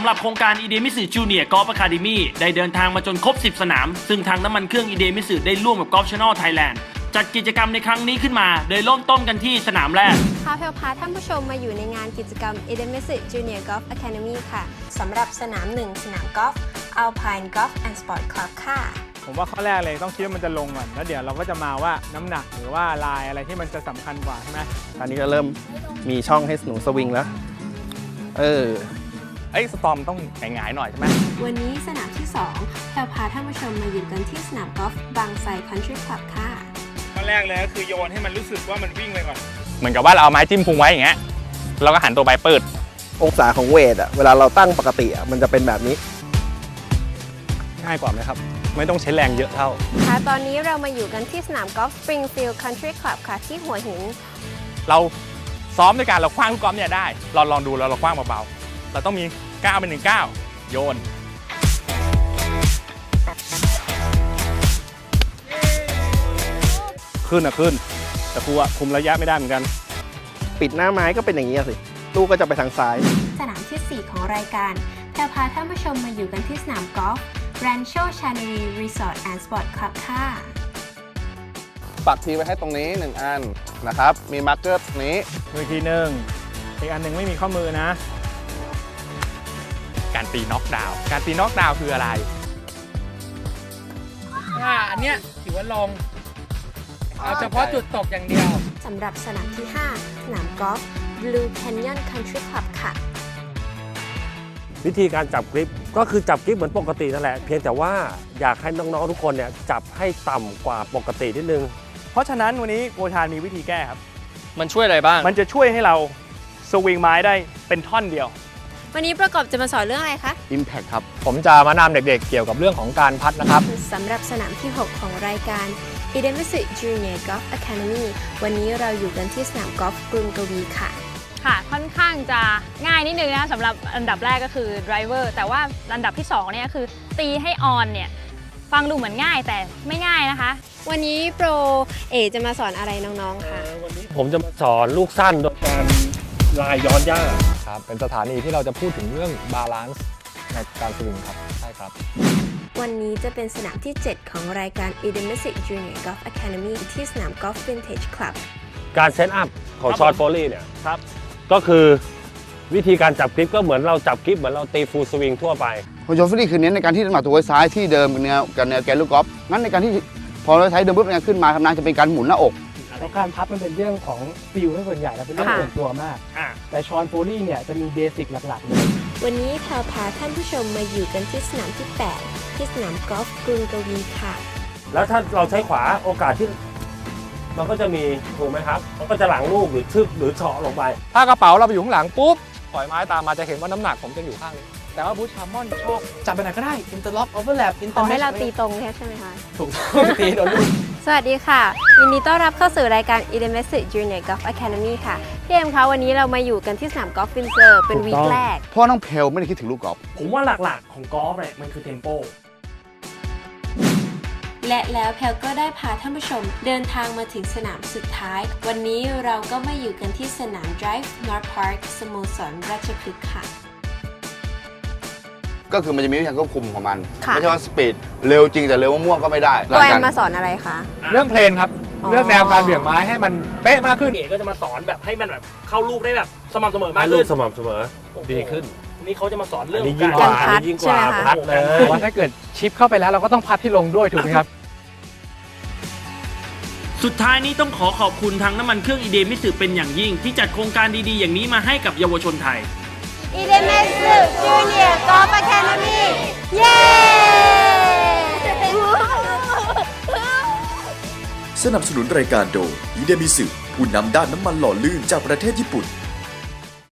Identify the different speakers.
Speaker 1: ำหรับโครงการ i d e m i s จูเนียร์กอล์ฟอะคาเดมี่ได้เดินทางมาจนครบ 10 สนาม ซึ่งทางน้ำมันเครื่อง i d e m i s ได้ร่วมกับ Golf Channel Thailand จัดกิจกรรมในครั้งนี้ขึ้นมา โดยเริ่มต้นกันที่สนามแรก
Speaker 2: พาเพลพาท่านผู้ชมมาอยู่ในงานกิจกรรม e d e m i s Junior Golf Academy ค่ะ สำหรับสนามหนึ่งสนามกอล์ฟ Alpine Golf and Sport Club ค่ะ
Speaker 3: ผมว่าข้อแรกเลยต้องคิดว่ามันจะลงก่อน แล้วเดี๋ยวเราก็จะมาว่าน้ำหนักหรือว่าลายอะไรที่มันจะสำคัญกว่าใช่ไหม
Speaker 4: ตอนนี้ก็เริ่มมีช่องให้หนูสวิงแล้ว เออ
Speaker 5: เอ้ยสตอมต้องหงายๆหน่อยใช่ไหม
Speaker 2: วันนี้สนามที่2แพลพาท่านผู้ชมมาอยู่กันที่สนามกอล์ฟบางไทร Country Club ค่ะ
Speaker 3: ข้อแรกเลยก็คือโยนให้มันรู้สึกว่ามันวิ่งไปก่อน
Speaker 5: เหมือนกับว่าเราเอาไม้จิ้มพุงไว้อย่างเงี้ยเราก็หันตัวไปเปิด
Speaker 4: องศาของเวทอะเวลาเราตั้งปกติอะมันจะเป็นแบบนี้
Speaker 5: ง่ายกว่าไหมครับ ไม่ต้องใช้แรงเยอะเท่า
Speaker 2: ค่ะตอนนี้เรามาอยู่กันที่สนามกอล์ฟ Springfield Country Club ค่ะที่หัวหิน
Speaker 5: เราซ้อมด้วยการเราคว้างลูกกอล์ฟเนี่ยได้ เราลองดูเราเราคว้างเบาๆ เราต้องมีก้าวเป็นหนึ่งก้าวโยน
Speaker 3: ขึ้นอะขึ้น แต่ครูอะคุมระยะไม่ได้เหมือนกัน
Speaker 4: ปิดหน้าไม้ก็เป็นอย่างนี้ยสิ ลูกก็จะไปทางซ้าย
Speaker 2: สนามทีสี่4 ของรายการแพลพาท่านผู้ชมมาอยู่กันที่สนามกอล์ฟ Rancho Chaneri Resort and Sport Club ค่ะ
Speaker 6: ปักทีไว้ให้ตรงนี้ 1 อันนะครับ มีมาร์กเกอร์นี้
Speaker 3: มือทีหนึ่งอีกอันหนึ่งไม่มีข้อมือนะ
Speaker 5: การตีน็อกดาวน์การตีน็อกดาวน์คืออะไร
Speaker 7: ถ้าอันเนี้ยถือว่าลงเอาเฉพาะจุดตกอย่างเดียว
Speaker 2: สำหรับสนามที่ 5 สนามกอล์ฟ Blue Canyon Country Club ค่ะ
Speaker 8: วิธีการจับกริปก็คือจับกริปเหมือนปกตินั่นแหละ เพียงแต่ว่าอยากให้น้องๆทุกคนเนี่ยจับให้ต่ำกว่าปกตินิดนึง
Speaker 3: เพราะฉะนั้นวันนี้โกชานมีวิธีแก้ครับ
Speaker 1: มันช่วยอะไรบ้าง
Speaker 3: มันจะช่วยให้เราสวิงไม้ได้เป็นท่อนเดียว
Speaker 2: วันนี้ประกอบจะมาสอนเรื่องอะไรคะ
Speaker 6: Impact ครับ
Speaker 5: ผมจะมานำเด็กๆ เกี่ยวกับเรื่องของการพัดนะครับ
Speaker 2: สำหรับสนามที่ 6 ของรายการ e d e m i s Junior Golf Academy วันนี้เราอยู่กันที่สนามกอล์ฟกรุงกวีค่ะ
Speaker 9: ค่ะ ค่อนข้างจะง่ายนิดนึงนะสำหรับอันดับแรกก็คือ driver แต่ว่าอันดับที่2เนี่ยคือตีให้ออนเนี่ยฟังดูเหมือนง่ายแต่ไม่ง่ายนะคะ
Speaker 2: วันนี้โปรเอจะมาสอนอะไรน้องๆคะ
Speaker 8: ผมจะมาสอนลูกสั้นโดยการ ลายย้อนหญ้า
Speaker 5: ครับ เป็นสถานีที่เราจะพูดถึงเรื่องบาลานซ์ในการสวิงครับ ใช่ครับ
Speaker 2: วันนี้จะเป็นสนามที่ 7 ของรายการ e d e m i s Junior Golf Academy ที่สนาม Golf Vintage Club
Speaker 8: การเซตอัพของ
Speaker 3: ครับ
Speaker 8: ช็อต
Speaker 3: ผม
Speaker 8: โฟลี่เนี่ย
Speaker 3: ครับ
Speaker 8: ก็คือวิธีการจับกริปก็เหมือนเราจับกริปเหมือนเราตีฟูลสวิงทั่วไป
Speaker 6: โจฟรี่คือเน้นในการที่น้ำหนักตัวไว้ซ้ายที่เดิมกับแนวกับแนวแกนลูกกอล์ฟงั้นในการที่พอเราใช้เดิมปุ๊บเนี่ยขึ้นมาทำงานจะเป็นการหมุนหน้าอก
Speaker 7: เพราะการพับมันเป็นเรื่องของฟิลที่ส่วนใหญ่แล้วเป็นเรื่อง
Speaker 2: ค่ะ
Speaker 7: ส่วนตัวมาก
Speaker 3: อะ
Speaker 7: แต่ชอนโฟลี่เนี่ยจะมีเบสิกหลักๆเลย
Speaker 2: วันนี้แพลพาท่านผู้ชมมาอยู่กันที่สนามที่ 8 ที่สนามกอล์ฟกรุงกวีค่ะ
Speaker 8: แล้วถ้าเราใช้ขวาโอกาสที่ มันก็จะมีถูกไหมครับ มันก็จะหลังลูกหรือชึบหรือเฉาะลงไป
Speaker 5: ถ้ากระเป๋าเราไปอยู่ข้างหลังปุ๊บปล่อยไม้ตามมาจะเห็นว่าน้ำหนักผมจะอยู่ข้างนี้
Speaker 7: แต่ว่าบูชามอนชอบจับไปไหนก็ได้อินเตอร์ล็อกโอเวอร์แลปอินเต
Speaker 2: ข
Speaker 7: อ
Speaker 2: อ
Speaker 7: ร์
Speaker 2: ให้เราตีตรงใช่ไหมคะ
Speaker 7: ถูกต้องตีโดนลูก
Speaker 2: สวัสดีค่ะ ยินดีต้อนรับเข้าสู่รายการ e d e m i s Junior Golf Academy ค่ะ พี่เอ็มคะวันนี้เรามาอยู่กันที่สนามกอล์ฟฟินเซอร์เป็น
Speaker 8: ถูก
Speaker 2: วี
Speaker 8: ต้
Speaker 2: ค
Speaker 8: อง
Speaker 2: แรก
Speaker 6: เพราะน้องเพลไม่ได้คิดถึงลูกกอล์ฟ
Speaker 1: ผมว่าหลักๆ ของกอล์ฟเนี่ยมันคือเทมโป
Speaker 2: และแล้วแพลก็ได้พาท่านผู้ชม เดินทางมาถึงสนามสุดท้าย วันนี้เราก็มาอยู่กันที่สนาม Drive North Park สโมสรราชพฤกษ์ค่ะ
Speaker 6: ก็คือมันจะมีวิธีการควบคุมของมัน
Speaker 2: ค่ะ
Speaker 6: ไม่ใช่ว่าสปีดเร็วจริงแต่เร็วมั่วๆก็ไม่ได้
Speaker 2: ตัวแอ
Speaker 6: กามร
Speaker 2: มาสอนอะไรคะ
Speaker 5: เรื่องเพลนครับ
Speaker 2: อ๋อ
Speaker 5: เรื่องแนวการเบี่ยงไม้ให้มันเป๊ะมากขึ้น
Speaker 1: เอ๋ก็จะมาสอนแบบให้มันแบบเข้าลูกได้แบบสม่ำเสมอมาก
Speaker 8: ให้ลู
Speaker 1: ขึ้
Speaker 8: ก
Speaker 1: น
Speaker 8: สม่ำเสมอ ดีขึ้น
Speaker 1: นี่เขาจะมาสอนเรื่
Speaker 8: อั
Speaker 1: อนง
Speaker 8: นี้ยิ่งก
Speaker 1: กา
Speaker 8: ว่ารอัน
Speaker 2: พัด
Speaker 8: นี้ยิ่งกว่า
Speaker 2: ใช่ไหมคะ
Speaker 8: พัดเลย
Speaker 7: แต่ว่าถ้าเกิดชิปเข้าไปแล้วเราก็ต้องพัดที่ลงด้วยถูกไหมครับ
Speaker 1: สุดท้ายนี้ต้องขอขอบคุณทางน้ำมันเครื่องอีเดมิสึเป็นอย่างยิ่ง ที่จัดโครงการดีๆ อย่างนี้มาให้กับเยาวชนไทย
Speaker 2: e d e m i s Junior Golf Academy เย้
Speaker 10: สนับสนุนรายการโดยอีเดมิสึผู้นำด้านน้ำมันหล่อลื่นจากประเทศญี่ปุ่น